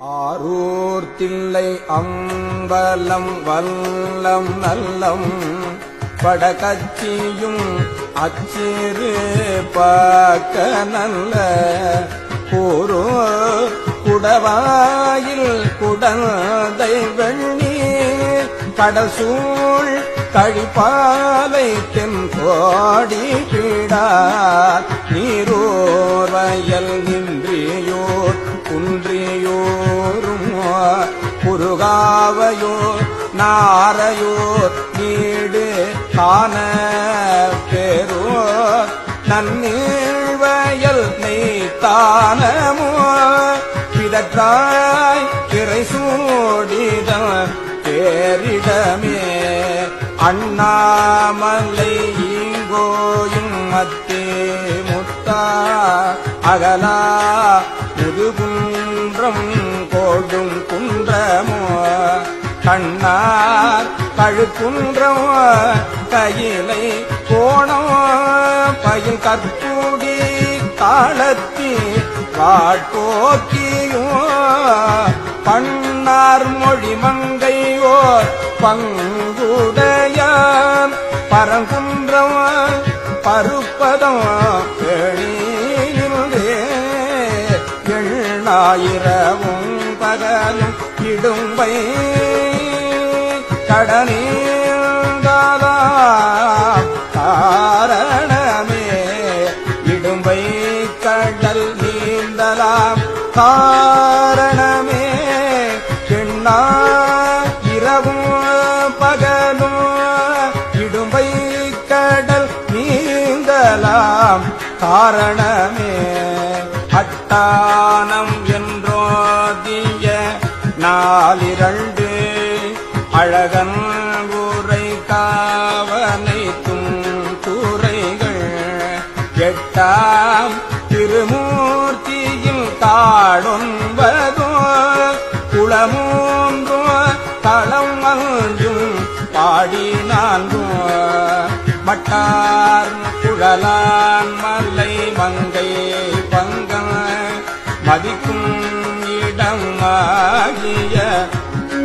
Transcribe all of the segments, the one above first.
ஆரூர் தில்லை அம்பலம் வல்லம் நல்லம் படகச்சியும் அச்சிறு பாக்க நல்ல கூறோ குடவாயில் குடந்தை வெண்ணீர் கடசூழ் கழிப்பாலை தென்கோடி பீடா பீடார் நீரோர் வயல் நின்றியோர் குன்றியோரும் குறுகாவையோர் நாரையோர் நீடு காண பேரோர் நன்னீழ்வயல் நெய்த்தானமோ? பிதற்றாய் திரை சூடிதம் பேரிடமே அண்ணாமலை ஈங்கோயும் மத்தே முத்தா அகலா கண்ணார் கழுக்குன்றம் கையிலை கோணம் பயில் கற்பூடி காலத்தி காட்போக்கியும் பண்ணார் மொழி மங்கையோர் பங்குடைய பரங்குன்றம் பருப்பதம் எழிலே எண்ணாயிரமும் பகலும் இடும்பை காரணமே. இடும்பை கடல் நீந்தலாம். காரணமே. எண்ணா இரவும் பகலும் இடும்பை கடல் நீந்தலாம். காரணமே. அட்டானம் என்றோதிய நாளிரள் நான்கும் மட்டார் குழலான் மல்லை மங்கை பங்கம் மதிக்கும் இடம் ஆகிய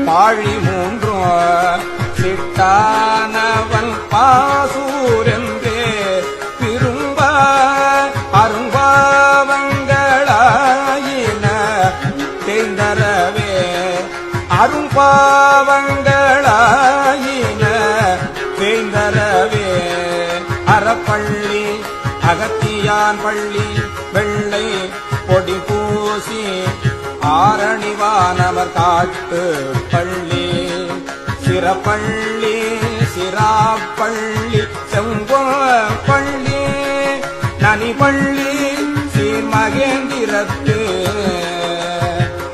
பாழி மூன்றும் சிட்டானவன் பாசூரென்றே திரும்ப அரும்பாவங்களாயின தேந்தரவே அரும்பாவங்க பூசி ஆரணிவானவர் காட்டு பள்ளி. சிறப்பள்ளி சிராப்பள்ளி செம்பள்ளி நனிப்பள்ளி சீர்மகேந்திரத்து.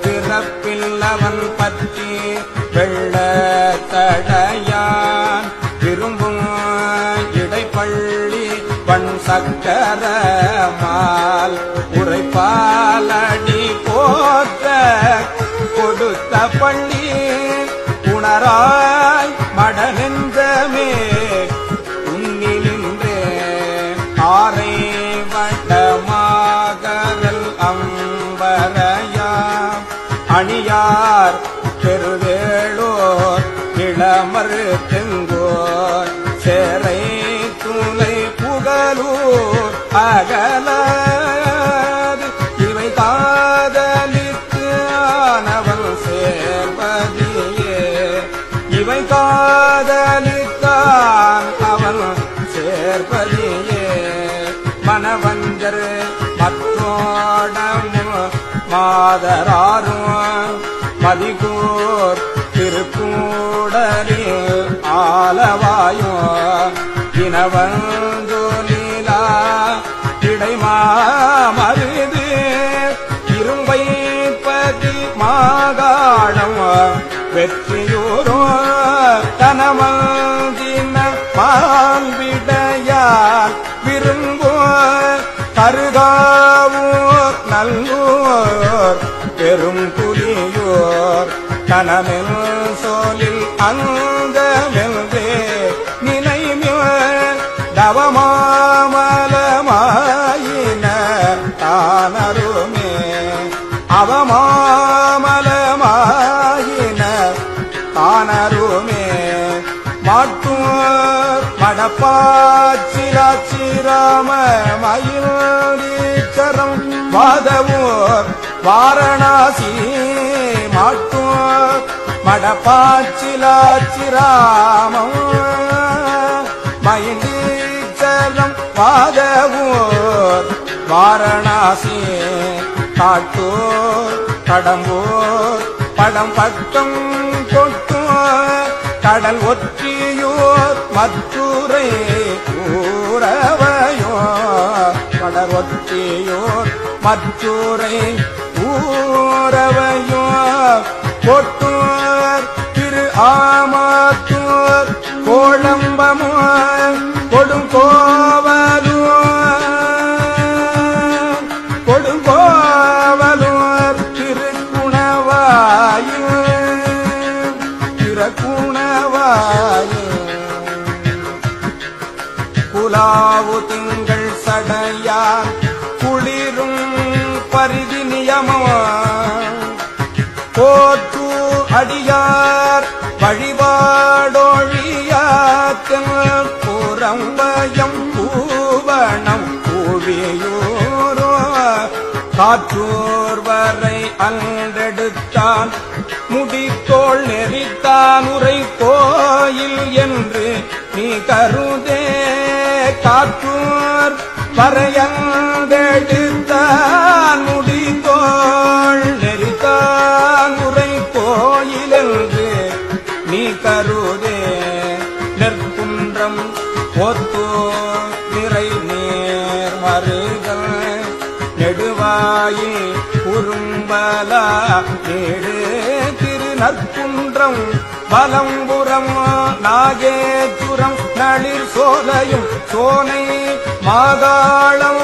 பிறப்பில்லவன் பற்றி வெள்ள தடையான். திரும்பும் இடைப்பள்ளி பண் சக்கர இளமர் தெங்கோர் சேரை துளை புகழூர் அகலாது. இவை காதலித்து ஆனவன் சேர்வதியே இவை காதலித்தான் அவன் சேர்ப்பதியே மனவஞ்சர் மற்றோடமும் மாதராரும். ஆலவாயும் இனவன் தவமாமலமாயின தானருமே மாட்டும் மாமலமாயின தானருமே மடப்பாச்சிராச்சிராம மயிலீச்சரம் வாதவோர் வாரணாசி. மாட்டூர் மடப்பாச்சிலாச்சிராமம் மயிலீச்சரம் வாதவோர் வாரணாசியே காட்டூர் கடம்பூர் படம் பட்டம் கொட்டூர் கடல் ஒற்றியூர் மற்றூரை கூறவையோ கடல் ஒற்றியூர் மற்றூரை ஊரவையோ கொட்டூர் திரு ஆமாத்தோர் கோழம்பமோ கொடுங்கோ போற்று அடியார் வழிபாடொழியாத்தல் புறம்பயம் பூவனம் பூவியூரோ. காற்றோர் வரை அன்றெடுத்தான் முடித்தோள் நெறித்தான் உரை கோயில் என்று நீ கருதே. காற்றோர் வரையந்தெடுத்தான் கருதே. நெற்குன்றம் ஒத்தோ நிறை நேர் மருகல் நெடுவாயில் குறும்பலா ஏழு திரு நற்குன்றம் பலம்புறம் நாகேச்சுரம் நளிர் சோலையும் சோனை மாதாளம்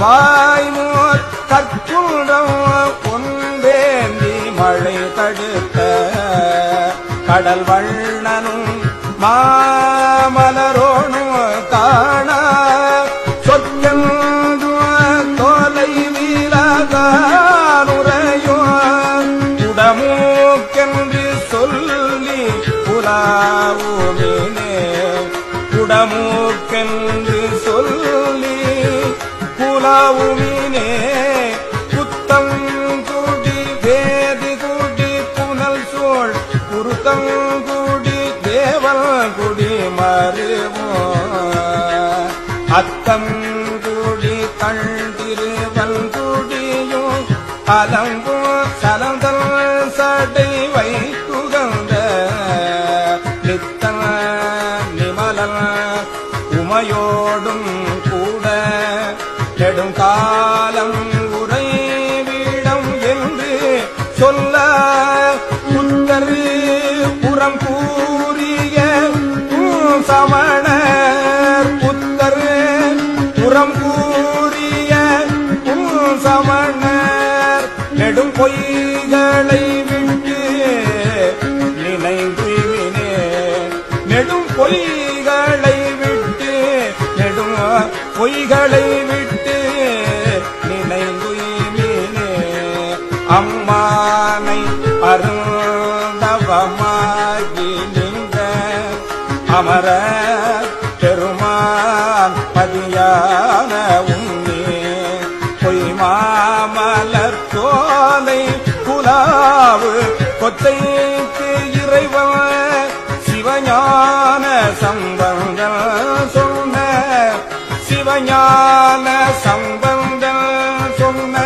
வாய்மோர் கற்குன்றம் பொன்வேந்தி மழை தடுத்த. கடல் வண்ணனும் மாமலரோனும் காண. சொற்கென்று தோலை வீரகானுரையோ குடமூக்கென்று சொல்லி புலாவுமினே குடமூக்கென்று சொல்லி புலாவுமினே அத்தங்குடி கண்டிரு குடியோ அலங்கோ சலந்தல் சடை வைத்துகந்த நித்தன நிமலன் உமையோடும் கூட நெடுங்காலம் உறைவிடம் என்று சொல்ல பொய்களை விட்டு நெடும் பொய்களை விட்டு நினைந்துயிலே அம்மானை அருந்தவமாகி நின்ற அமர பெருமான் பதியான உன்னே பொய் மாமலர் தோலை புலாவு கொத்தை சம்பந்தம் சொன்ன சிவஞான சம்பந்தம் சொன்ன.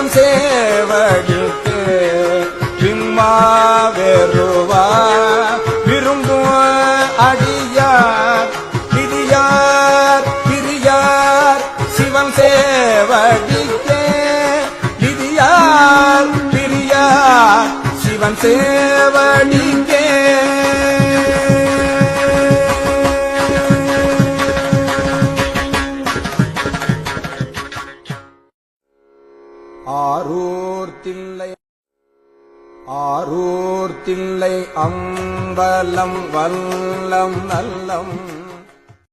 மனம் சேவகிக்கு பிம்மா வெறுவா விரும்பும் அடியார் பிரியார் பிரியார் சிவம் சேவகிக்கே பிரியார் பிரியார் சிவம் சேவடி ஆரூர் வல்லம் நல்லம்.